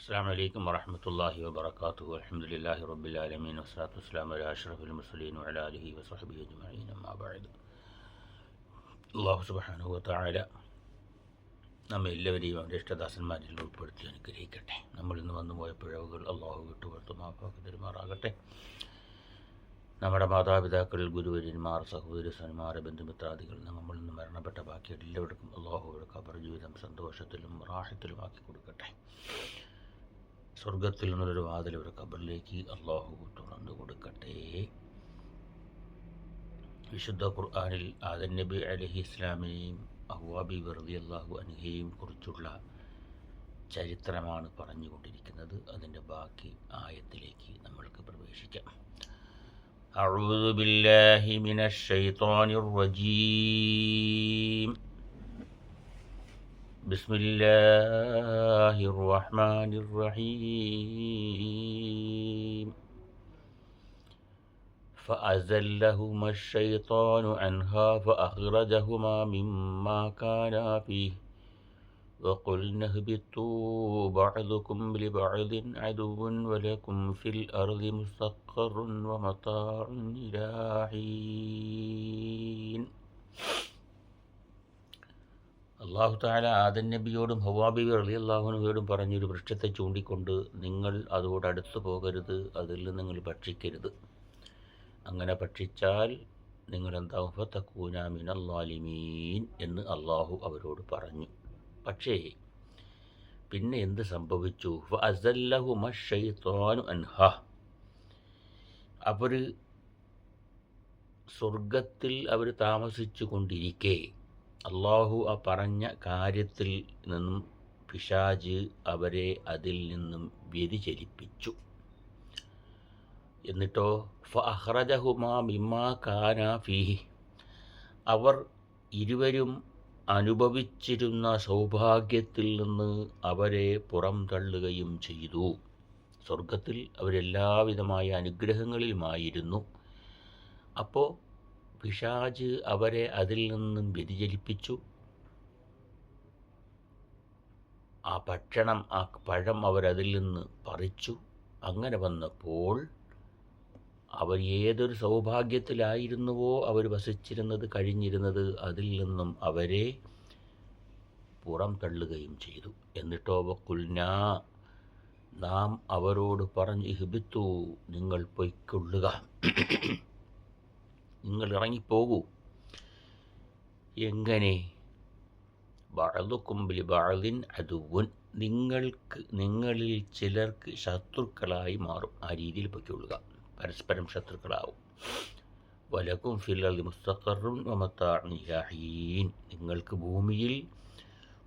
السلام عليكم ورحمة الله وبركاته الحمد لله رب العالمين والصلاة والسلام على أشرف المرسلين وعلى آله وصحبه أجمعين أما بعد الله سبحانه وتعالى നമ്മൾ എല്ലാവരെയും അവന്റെ ഇഷ്ടദാസന്മാരിൽ ഉൾപ്പെടുത്തി അനുഗ്രഹിക്കട്ടെ. നമ്മൾ ഇന്ന് വന്നു പോയ പിഴവുകൾ അള്ളാഹു വിട്ടുപുറത്ത് മാപ്പാക്കി തെരുമാറാകട്ടെ. നമ്മുടെ മാതാപിതാക്കൾ ഗുരുവര്യന്മാർ സഹോദര സന്മാർ ബന്ധുമിത്രാദികൾ നമ്മൾ ഇന്ന് മരണപ്പെട്ട ബാക്കി എല്ലാവർക്കും അള്ളാഹുവിടെ കബർ ജീവിതം സന്തോഷത്തിലും റാഹത്തിലും ആക്കി കൊടുക്കട്ടെ. സ്വർഗത്തിൽ നിന്നൊരു വാതിൽ ഒരു ഖബറിലേക്ക് അള്ളാഹു തുറന്നു കൊടുക്കട്ടെ വിശുദ്ധ ഖുർആാനിൽ ആദൻ നബി അലഹി ഇസ്ലാമിനെയും അഹ്വാബി വെറുതെ അള്ളാഹു അനുഹയെയും കുറിച്ചുള്ള ചരിത്രമാണ് പറഞ്ഞുകൊണ്ടിരിക്കുന്നത് അതിൻ്റെ ബാക്കി ആയത്തിലേക്ക് നമ്മൾക്ക് പ്രവേശിക്കാം أعوذ بالله من الشيطان الرجيم بسم الله الرحمن الرحيم. فأزلهما الشيطان عنها فأخرجهما مما كانا فيه. وقلنا اهبطوا بعضكم لبعض عدو ولكم في الأرض مستقر ومتاع إلى حين. അള്ളാഹു താല ആദൻ നബിയോടും ഹവാബി അലി അള്ളാഹുനബിയോടും പറഞ്ഞൊരു വൃക്ഷത്തെ ചൂണ്ടിക്കൊണ്ട് നിങ്ങൾ അതോട് അടുത്തു പോകരുത് അതിൽ നിന്ന് നിങ്ങൾ ഭക്ഷിക്കരുത്. അങ്ങനെ ഭക്ഷിച്ചാൽ നിങ്ങൾ എന്താവും ഫത്തക്കൂനാമിനല്ലാലിമീൻ എന്ന് അള്ളാഹു അവരോട് പറഞ്ഞു. പക്ഷേ പിന്നെ എന്ത് സംഭവിച്ചു? അസല്ലഹു അൻഹ. അവർ സ്വർഗത്തിൽ അവർ താമസിച്ചു കൊണ്ടിരിക്കെ അള്ളാഹു ആ പറഞ്ഞ കാര്യത്തിൽ നിന്നും പിശാജ് അവരെ അതിൽ നിന്നും വ്യതിചലിപ്പിച്ചു. എന്നിട്ടോ ഫഹ്റജഹുമാ മിമ്മാ അവർ ഇരുവരും അനുഭവിച്ചിരുന്ന സൗഭാഗ്യത്തിൽ നിന്ന് അവരെ പുറം തള്ളുകയും ചെയ്തു. സ്വർഗത്തിൽ അവരെല്ലാവിധമായ അനുഗ്രഹങ്ങളിലുമായിരുന്നു. അപ്പോൾ പിശാജ് അവരെ അതിൽ നിന്നും വ്യതിചലിപ്പിച്ചു. ആ ഭക്ഷണം ആ പഴം അവരതിൽ നിന്ന് പറിച്ചു. അങ്ങനെ വന്നപ്പോൾ അവർ ഏതൊരു സൗഭാഗ്യത്തിലായിരുന്നുവോ അവർ വസിച്ചിരുന്നത് കഴിഞ്ഞിരുന്നത് അതിൽ നിന്നും അവരെ പുറം തള്ളുകയും ചെയ്തു. എന്നിട്ടോ വക്കുൽന നാം അവരോട് പറഞ്ഞ് ഹിബിത്തു നിങ്ങൾ പൊയ്ക്കൊള്ളുക. നിങ്ങൾ ഇറങ്ങിപ്പോകൂ എങ്ങനെ? ബഴതുക്കുമ്പിൽ ബഴലിൻ അതുവൻ നിങ്ങൾക്ക് നിങ്ങളിൽ ചിലർക്ക് ശത്രുക്കളായി മാറും. ആ രീതിയിൽ പൊയ്ക്കൊള്ളുക. പരസ്പരം ശത്രുക്കളാവും. വലക്കും ഫില്ലി മുസ്തഖറും വമത്താഹീൻ നിങ്ങൾക്ക് ഭൂമിയിൽ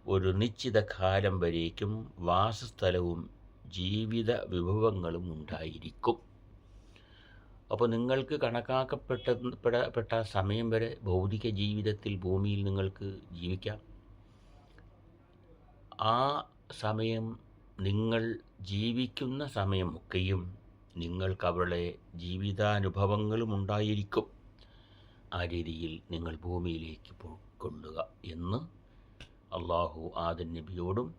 ഒരു നിശ്ചിത കാലം വരേക്കും വാസസ്ഥലവും ജീവിത വിഭവങ്ങളും ഉണ്ടായിരിക്കും. അപ്പോൾ നിങ്ങൾക്ക് കണക്കാക്കപ്പെട്ട പെട്ട സമയം വരെ ഭൗതിക ജീവിതത്തിൽ ഭൂമിയിൽ നിങ്ങൾക്ക് ജീവിക്കാം. ആ സമയം നിങ്ങൾ ജീവിക്കുന്ന സമയമൊക്കെയും നിങ്ങൾക്കവളെ ജീവിതാനുഭവങ്ങളും ഉണ്ടായിരിക്കും. ആ രീതിയിൽ നിങ്ങൾ ഭൂമിയിലേക്ക് പോയിക്കൊള്ളുക എന്ന് അള്ളാഹു ആദൻ നബിയോടും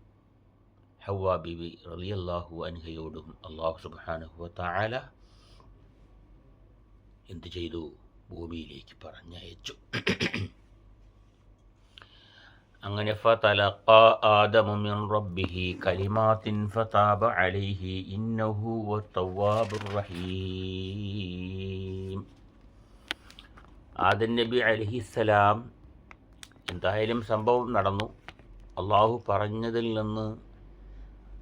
ഹവ്വാ ബിബി റലി അള്ളാഹു അൻഹയോടും അള്ളാഹു സുബാനുഹു താല എന്ത് ചെയ്തു? ഭൂമിയിലേക്ക് പറഞ്ഞയച്ചു. അങ്ങനെ ഫതലഖ മിൻ റബ്ബിഹി ഫതാബ അലൈഹി ഇന്നഹു റഹീം. നബി അലഹിസ്സലാം എന്തായാലും സംഭവം നടന്നു. അള്ളാഹു പറഞ്ഞതിൽ നിന്ന്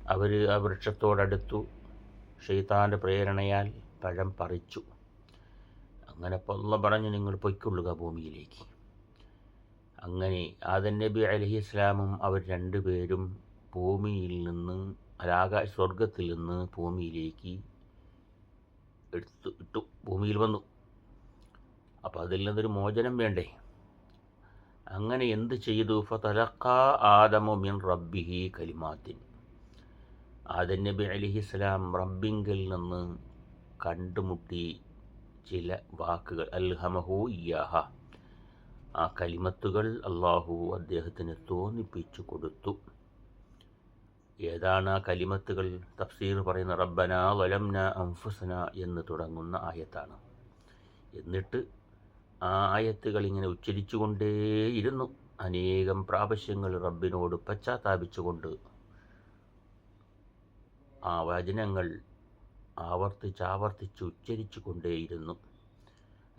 അവർ ആ വൃക്ഷത്തോടടുത്തു. ഷെയ്ത്താന്റെ പ്രേരണയാൽ പഴം പറിച്ചു. അങ്ങനെ പൊള്ള പറഞ്ഞു നിങ്ങൾ പൊയ്ക്കൊള്ളുക ഭൂമിയിലേക്ക്. അങ്ങനെ ആദൻ നബി അലഹി ഇസ്ലാമും അവർ രണ്ടുപേരും ഭൂമിയിൽ നിന്ന് അലാകാശ സ്വർഗത്തിൽ നിന്ന് ഭൂമിയിലേക്ക് എടുത്തു ഇട്ടു ഭൂമിയിൽ വന്നു. അപ്പോൾ അതിൽ നിന്നൊരു മോചനം വേണ്ടേ? അങ്ങനെ എന്ത് ചെയ്തു? ഫതലക്ക ആദമു മിൻ റബ്ബിഹി കലിമാത്തിൻ. ആദൻ നബി അലിഹിസ്ലാം റബ്ബിങ്കിൽ നിന്ന് കണ്ടുമുട്ടി ചില വാക്കുകൾ. അൽഹമഹു ഇയാഹ. ആ കലിമത്തുകൾ അള്ളാഹു അദ്ദേഹത്തിന് തോന്നിപ്പിച്ചു കൊടുത്തു. ഏതാണ് ആ കലിമത്തുകൾ? തഫ്സീർ പറയുന്ന റബ്ബന വലംന അംഫുസന എന്ന് തുടങ്ങുന്ന ആയത്താണ്. എന്നിട്ട് ആ ആയത്തുകൾ ഇങ്ങനെ ഉച്ചരിച്ചുകൊണ്ടേയിരുന്നു. അനേകം പ്രാവശ്യങ്ങൾ റബ്ബിനോട് പശ്ചാത്താപിച്ചുകൊണ്ട് ആ വചനങ്ങൾ ആവർത്തിച്ചാവർത്തിച്ച് ഉച്ചരിച്ചു കൊണ്ടേയിരുന്നു.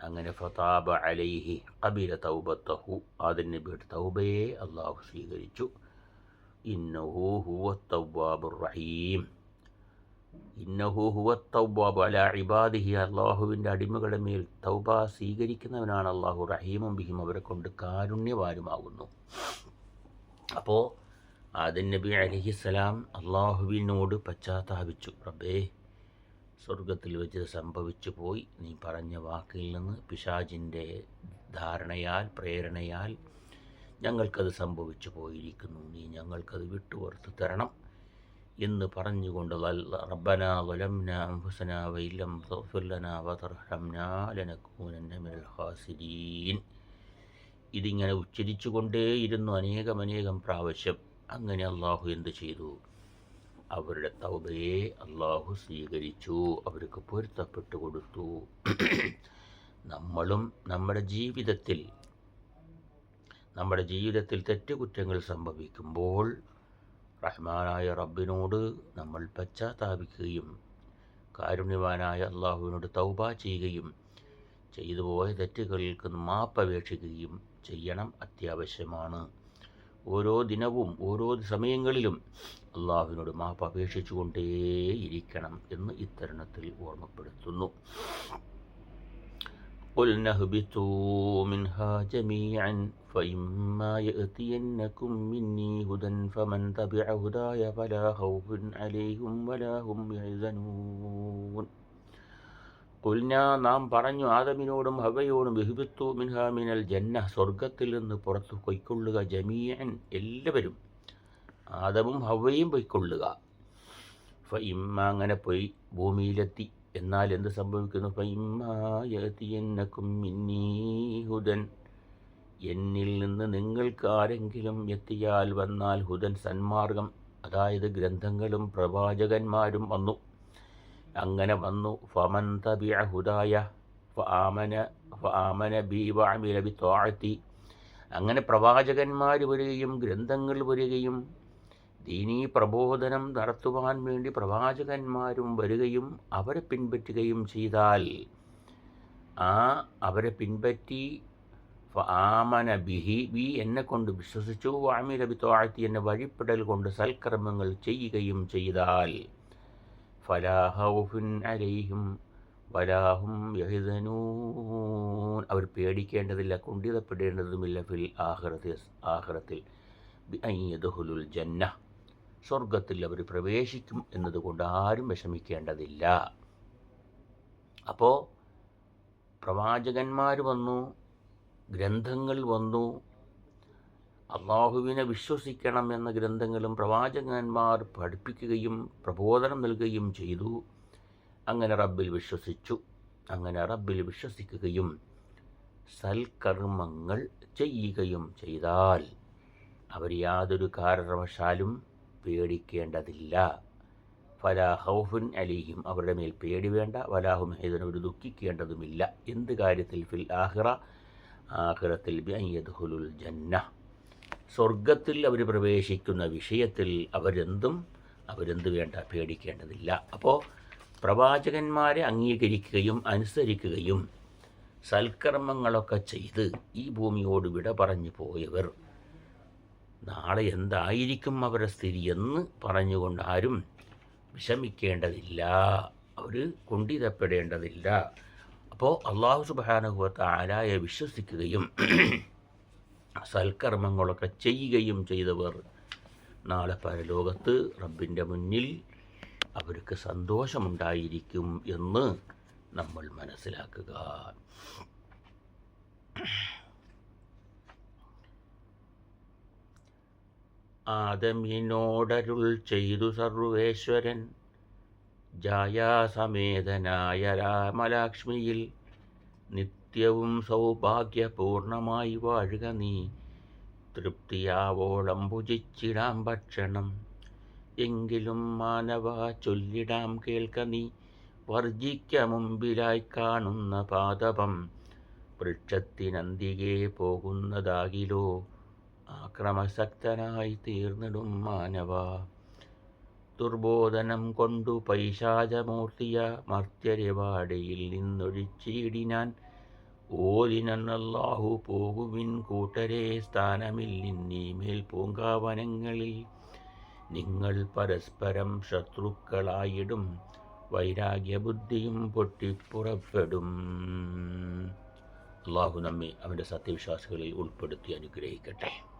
അങ്ങനെ ഫതാബ അലൈഹി കബീല തൗബത്തഹു അതിന് നബിയുടെ തൗബയെ അള്ളാഹു സ്വീകരിച്ചു. ഇന്നഹു ഹുവ റഹീം. ഇന്നഹു ഇബാദിഹി അള്ളാഹുവിന്റെ അടിമകളുടെ മേൽ തൗബ സ്വീകരിക്കുന്നവനാണ് അള്ളാഹു റഹീമും ബിഹിം അവരെ കൊണ്ട് കാരുണ്യവാനുമാകുന്നു. അപ്പോൾ ആദിൻ നബി അലഹിസ്സലാം അള്ളാഹുവിനോട് പശ്ചാത്താപിച്ചു. റബ്ബേ സ്വർഗത്തിൽ വെച്ച് സംഭവിച്ചു പോയി. നീ പറഞ്ഞ വാക്കിൽ നിന്ന് പിശാജിന്റെ ധാരണയാൽ പ്രേരണയാൽ ഞങ്ങൾക്കത് സംഭവിച്ചു പോയിരിക്കുന്നു. നീ ഞങ്ങൾക്കത് വിട്ടുപുറത്ത് തരണം എന്ന് പറഞ്ഞുകൊണ്ട് ഖാസിരീൻ. ഇതിങ്ങനെ ഉച്ചരിച്ചുകൊണ്ടേയിരുന്നു അനേകം അനേകം പ്രാവശ്യം. അങ്ങനെ അള്ളാഹു എന്ത് ചെയ്തു? അവരുടെ തൗബയെ അള്ളാഹു സ്വീകരിച്ചു. അവർക്ക് പൊരുത്തപ്പെട്ടു കൊടുത്തു. നമ്മളും നമ്മുടെ ജീവിതത്തിൽ നമ്മുടെ ജീവിതത്തിൽ തെറ്റുകുറ്റങ്ങൾ സംഭവിക്കുമ്പോൾ റഹ്മാനായ റബ്ബിനോട് നമ്മൾ പശ്ചാത്താപിക്കുകയും കാരുണ്യവാനായ അള്ളാഹുവിനോട് തൗബ ചെയ്യുകയും ചെയ്തു പോയ തെറ്റുകൾക്ക് മാപ്പപേക്ഷിക്കുകയും ചെയ്യണം അത്യാവശ്യമാണ്. ഓരോ ദിനവും ഓരോ സമയങ്ങളിലും അള്ളാഹുവിനോട് മാപ്പ് അപേക്ഷിച്ചുകൊണ്ടേയിരിക്കണം എന്ന് ഇത്തരുണത്തിൽ ഓർമ്മപ്പെടുത്തുന്നു قلنا اهبطوا منها جميعا فإما يأتينكم مني هدى فمن تبع هداي فلا خوف عليهم ولا هم يحزنون കുൽന നാം പറഞ്ഞു ആദമിനോടും ഹവയോടും ബഹുബിത്തു മിൻഹ മിനൽ ജന്ന സ്വർഗത്തിൽ നിന്ന് പുറത്തു പൊയ്ക്കൊള്ളുക ജമീയൻ എല്ലാവരും. ആദമും ഹവയും പൊയ്ക്കൊള്ളുക. ഫ അങ്ങനെ പോയി ഭൂമിയിലെത്തി. എന്നാൽ എന്ത് സംഭവിക്കുന്നു? ഫ എന്നിൽ നിന്ന് നിങ്ങൾക്ക് ആരെങ്കിലും എത്തിയാൽ വന്നാൽ ഹുദൻ സന്മാർഗം. അതായത് ഗ്രന്ഥങ്ങളും പ്രവാചകന്മാരും വന്നു. അങ്ങനെ വന്നു. ഫമൻ ഫആമന ഫആമന ബി വഅമില ബി അങ്ങനെ പ്രവാചകന്മാർ വരികയും ഗ്രന്ഥങ്ങൾ വരികയും ദീനീ പ്രബോധനം നടത്തുവാൻ വേണ്ടി പ്രവാചകന്മാരും വരികയും അവരെ പിൻപറ്റുകയും ചെയ്താൽ ആ അവരെ പിൻപറ്റി ആമന ബിഹി ബി എന്നെ കൊണ്ട് വിശ്വസിച്ചു വാമില തോഴത്തി എന്നെ വഴിപ്പെടൽ കൊണ്ട് സൽക്കർമ്മങ്ങൾ ചെയ്യുകയും ചെയ്താൽ ഫലാഹൗഫുൻ അലൈഹിം വലാഹും യഹിദനൂൻ അവർ പേടിക്കേണ്ടതില്ല കുണ്ഠിതപ്പെടേണ്ടതുമില്ല. ഫിൽ ആഹ്റത്തിൽ ആഹ്റത്തിൽ ബിഅയ്യദുഹുലുൽ ജന്ന. സ്വർഗത്തിൽ അവർ പ്രവേശിക്കും എന്നതുകൊണ്ട് ആരും വിഷമിക്കേണ്ടതില്ല. അപ്പോൾ പ്രവാചകന്മാർ വന്നു ഗ്രന്ഥങ്ങൾ വന്നു അള്ളാഹുവിനെ വിശ്വസിക്കണം എന്ന ഗ്രന്ഥങ്ങളും പ്രവാചകന്മാർ പഠിപ്പിക്കുകയും പ്രബോധനം നൽകുകയും ചെയ്തു. അങ്ങനെ റബ്ബിൽ വിശ്വസിച്ചു. അങ്ങനെ റബ്ബിൽ വിശ്വസിക്കുകയും സൽക്കർമ്മങ്ങൾ ചെയ്യുകയും ചെയ്താൽ അവർ യാതൊരു കാരണവശാലും പേടിക്കേണ്ടതില്ല. ഫലാ ഹൗഫുൻ അലിഹിം. അവരുടെ മേൽ പേടി വേണ്ട. വലാഹും ഒരു ദുഃഖിക്കേണ്ടതുമില്ല. എന്ത് കാര്യത്തിൽ ഫിൽ ആഹിറ ആഹിറത്തിൽ ബിഅയ്യദ്ഹുലുൽ ജന്ന. സ്വർഗത്തിൽ അവർ പ്രവേശിക്കുന്ന വിഷയത്തിൽ അവരെന്തും അവരെന്ത് വേണ്ട പേടിക്കേണ്ടതില്ല. അപ്പോൾ പ്രവാചകന്മാരെ അംഗീകരിക്കുകയും അനുസരിക്കുകയും സൽക്കർമ്മങ്ങളൊക്കെ ചെയ്ത് ഈ ഭൂമിയോട് വിട പറഞ്ഞു പോയവർ നാളെ എന്തായിരിക്കും അവരുടെ സ്ഥിതി എന്ന് പറഞ്ഞുകൊണ്ട് ആരും വിഷമിക്കേണ്ടതില്ല. അവർ കുണ്ഠിതപ്പെടേണ്ടതില്ല. അപ്പോൾ അള്ളാഹു സുബാനുഭവത്തെ ആരായ വിശ്വസിക്കുകയും സൽക്കർമ്മങ്ങളൊക്കെ ചെയ്യുകയും ചെയ്തവർ നാളെ പരലോകത്ത് റബ്ബിന്റെ മുന്നിൽ അവർക്ക് സന്തോഷമുണ്ടായിരിക്കും എന്ന് നമ്മൾ മനസ്സിലാക്കുക. ആദമിനോടരുൾ ചെയ്തു സർവേശ്വരൻ ജായാസമേതനായ രാമലക്ഷ്മിയിൽ നിത്യവും സൗഭാഗ്യപൂർണമായി വാഴുക നീ. തൃപ്തിയാവോളം ഭുജിച്ചിടാം ഭക്ഷണം. എങ്കിലും മാനവ ചൊല്ലിടാം കേൾക്ക നീ. വർജിക്ക മുമ്പിലായി കാണുന്ന പാതപം വൃക്ഷത്തിനന്തികെ പോകുന്നതാകിലോ. ആക്രമസക്തനായി തീർന്നിടും മാനവ. ദുർബോധനം കൊണ്ടു പൈശാചമൂർത്തിയ മർത്യരവാടയിൽ നിന്നൊഴിച്ചിടിനാൻ ഓതിനല്ലാഹു പോകുവിൻ കൂട്ടരെ സ്ഥാനമില്ലിന്നീമേൽ പൂങ്കാവനങ്ങളിൽ നിങ്ങൾ പരസ്പരം ശത്രുക്കളായിടും വൈരാഗ്യബുദ്ധിയും പൊട്ടിപ്പുറപ്പെടും. അള്ളാഹു നമ്മെ അവന്റെ സത്യവിശ്വാസികളിൽ ഉൾപ്പെടുത്തി അനുഗ്രഹിക്കട്ടെ.